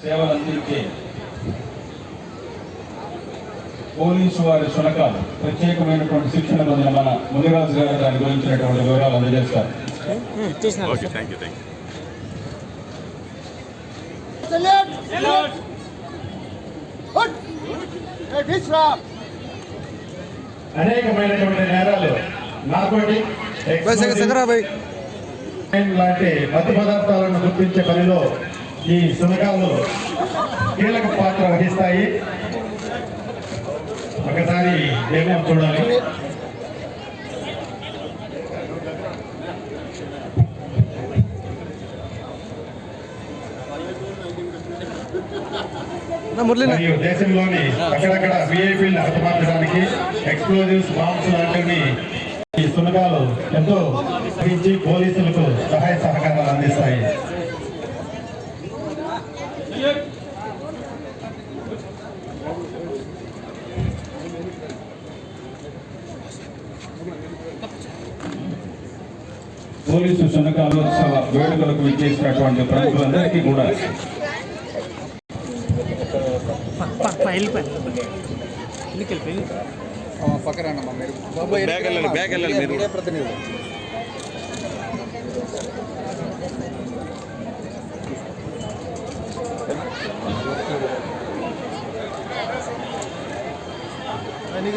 సేవలు అందించే పోలీసు వారి శునకాలు ప్రత్యేకమైనటువంటి శిక్షణ పొందిన మన మునిరాజు గారు దాని గురించినటువంటి వివరాలు అందజేస్తారు! అనేకమైనటువంటి నేరాలు నార్కోటిక్ లాంటి మత్తు పదార్థాలను గుర్తించే పనిలో ఈ సునకాలు కీలక పాత్ర వహిస్తాయి. ఒకసారి డెమో చూడాలి. మరియు దేశంలోని అక్కడక్కడ విఐపీలను హతమార్చడానికి ఎక్స్ప్లోజివ్స్ బాంబ్స్ లాంటివి ఈ సునకాలు ఎంతో పోలీసులకు సహాయ సహకారాలు అందిస్తాయి. పోలీసు శునకాలోత్సవ వేడుకలకు విచ్చేసినటువంటి ప్రముఖులందరికీ కూడా బ్యాగ్ వెళ్ళాలి బ్యాగ్ వెళ్ళాలి మీరు నీకు निघ